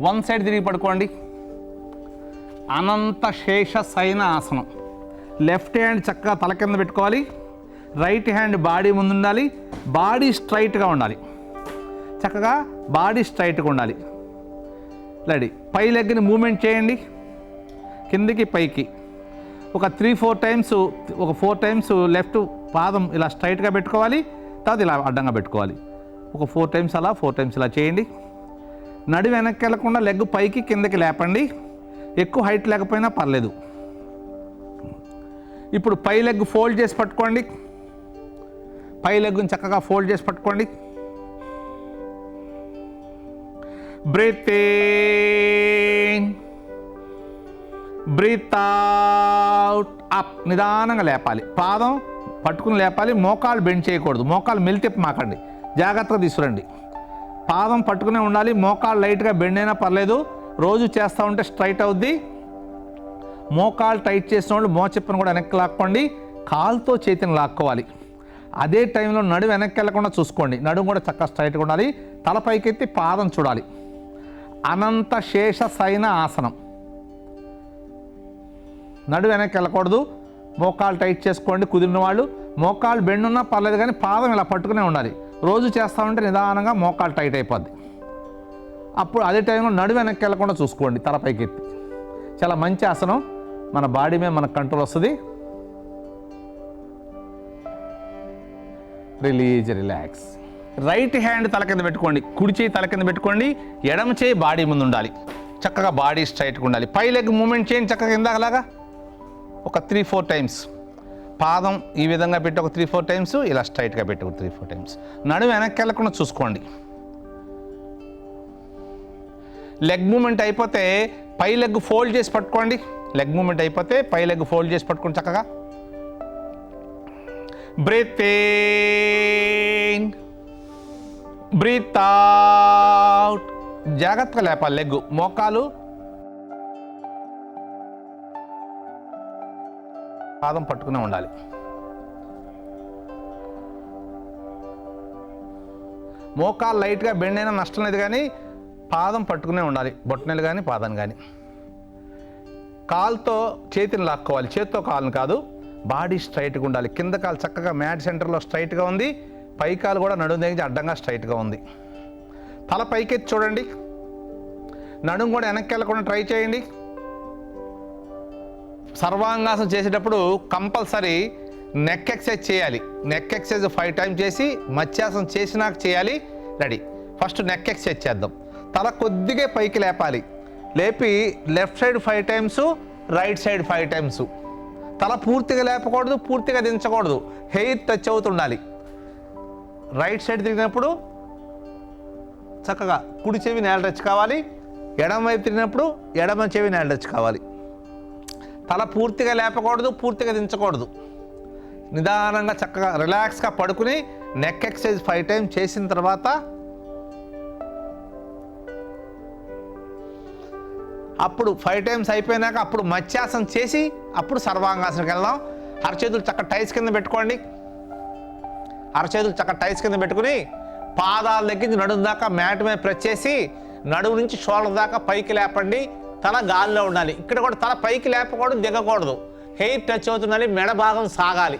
One side తిరిగి పడుకోండి. అనంత శేష సైన ఆసనం. లెఫ్ట్ హ్యాండ్ చక్కగా తల కింద పెట్టుకోవాలి. రైట్ హ్యాండ్ బాడీ ముందు ఉండాలి బాడీ స్ట్రైట్గా ఉండాలి. చక్కగా బాడీ స్ట్రైట్గా ఉండాలి. రెడీ. పై లెగ్ని మూమెంట్ చేయండి. కిందికి పైకి. ఒక త్రీ ఫోర్ టైమ్స్ ఒక ఫోర్ టైమ్స్ లెఫ్ట్ పాదం ఇలా స్ట్రైట్గా పెట్టుకోవాలి. తర్వాత ఇలా అడ్డంగా పెట్టుకోవాలి. ఒక ఫోర్ టైమ్స్ అలా ఫోర్ టైమ్స్ ఇలా చేయండి. నడి వెనక్కి వెళ్ళకుండా లెగ్ పైకి కిందకి లేపండి. ఎక్కువ హైట్ లేకపోయినా పర్లేదు. ఇప్పుడు పై లెగ్ ఫోల్డ్ చేసి పట్టుకోండి. పై లెగ్ని చక్కగా ఫోల్డ్ చేసి పట్టుకోండి. Breath breath out. అప్. నిదానంగా లేపాలి. పాదం పట్టుకుని లేపాలి. మోకాలు బెండ్ చేయకూడదు. మోకాలు మెలితిప్ప మాకండి. జాగ్రత్తగా తీసుకురండి. పాదం పట్టుకునే ఉండాలి మోకాలు లైట్గా బెండ్ అయినా పర్లేదు. రోజు చేస్తూ ఉంటే స్ట్రైట్ అవుద్ది. మోకాలు టైట్ చేసిన వాళ్ళు మోచెప్పను కూడా వెనక్కి లాక్కోండి. కాలుతో చేతిని లాక్కోవాలి. అదే టైంలో నడు వెనక్కి వెళ్ళకుండా చూసుకోండి. నడుము కూడా చక్కగా స్ట్రైట్గా ఉండాలి. తల పైకెత్తి పాదం చూడాలి. అనంత శేష సైన ఆసనం. నడు వెనక్కి వెళ్ళకూడదు. మోకాలు టైట్ చేసుకోండి కుదిరిన వాళ్ళు మోకాలు బెండ్ ఉన్నా పర్లేదు కానీ పాదం ఇలా పట్టుకునే ఉండాలి. రోజు చేస్తూ ఉంటే నిదానంగా మోకాలు టైట్ అయిపోద్ది. అప్పుడు అదే టైంలో నడు వెనక్కి వెళ్ళకుండా చూసుకోండి తలపైకి ఎత్తి చాలా మంచి ఆసనం. మన బాడీ మీద మనకు కంట్రోల్ వస్తుంది. Release relax. రైట్ హ్యాండ్ తల కింద పెట్టుకోండి కుడి చేయి తల కింద పెట్టుకోండి ఎడమ చేయి బాడీ ముందు ఉండాలి. చక్కగా బాడీ స్ట్రైట్గా ఉండాలి. పై లెగ్ మూమెంట్ చేయండి చక్కగా ఇందాకలాగా. ఒక త్రీ ఫోర్ టైమ్స్. పాదం ఈ విధంగా పెట్టి ఒక త్రీ ఫోర్ టైమ్స్ ఇలా స్ట్రైట్గా పెట్టి ఒక త్రీ ఫోర్ టైమ్స్ నడు వెనక్కి వెళ్ళకుండా చూసుకోండి. లెగ్ మూమెంట్ అయిపోతే పై లెగ్ ఫోల్డ్ చేసి పట్టుకోండి. లెగ్ మూమెంట్ అయిపోతే పై లెగ్ ఫోల్డ్ చేసి పట్టుకోండి చక్కగా. బ్రీత్ బ్రీత్ అవుట్ జాగ్రత్తగా లేపాలి లెగ్ మోకాలు పాదం పట్టుకునే ఉండాలి. మోకాలు లైట్గా బెండ్ అయినా నష్టం లేదు కానీ పాదం పట్టుకునే ఉండాలి. బొట్టనెలు కానీ పాదం కానీ కాలుతో చేతిని లాక్కోవాలి. చేత్తో కాలుని కాదు బాడీ స్ట్రైట్గా ఉండాలి. కింద కాలు చక్కగా మ్యాట్ సెంటర్లో స్ట్రైట్గా ఉంది. పై కాలు కూడా నడుము దగ్గర అడ్డంగా స్ట్రైట్గా ఉంది. తల పైకెత్తి చూడండి. నడుము కూడా వెనక్కి వెళ్ళకుండా ట్రై చేయండి. సర్వాంగాసనం చేసేటప్పుడు కంపల్సరీ నెక్ ఎక్సైజ్ చేయాలి. నెక్ ఎక్సైజ్ ఫైవ్ టైమ్స్ చేసి మత్స్యాసనం చేసినాక చేయాలి. రెడీ. ఫస్ట్ నెక్ ఎక్సైజ్ చేద్దాం. తల కొద్దిగా పైకి లేపాలి. లేపి left side five times right side five times తల పూర్తిగా లేపకూడదు పూర్తిగా దించకూడదు. హెయిర్ టచ్ అవుతుండాలి రైట్ సైడ్ తిరిగినప్పుడు చక్కగా కుడి చెవి నేల టచ్ కావాలి. ఎడమ వైపు తిరిగినప్పుడు ఎడమ చెవి నేల టచ్ కావాలి. తల పూర్తిగా లేపకూడదు పూర్తిగా దించకూడదు. నిదానంగా చక్కగా రిలాక్స్గా పడుకుని నెక్ ఎక్సర్సైజ్ ఫైవ్ టైం చేసిన తర్వాత అప్పుడు ఫైవ్ టైమ్స్ అయిపోయినాక అప్పుడు మత్స్యాసనం చేసి అప్పుడు సర్వాంగాసనకి వెళ్దాం. అరచేతులు చక్క టైస్ కింద పెట్టుకోండి. అరచేతులు చక్క టైస్ కింద పెట్టుకుని పాదాల దగ్గర నడుము దాకా మ్యాట్ మీద ప్రెస్ చేసి నడుము నుంచి షోల్డర్ దాకా పైకి లేపండి. తల గాలిలో ఉండాలి. ఇక్కడ కూడా తల పైకి లేపకూడదు దిగకూడదు. హెయిర్ టచ్ అవుతుండాలి మెడ భాగం సాగాలి.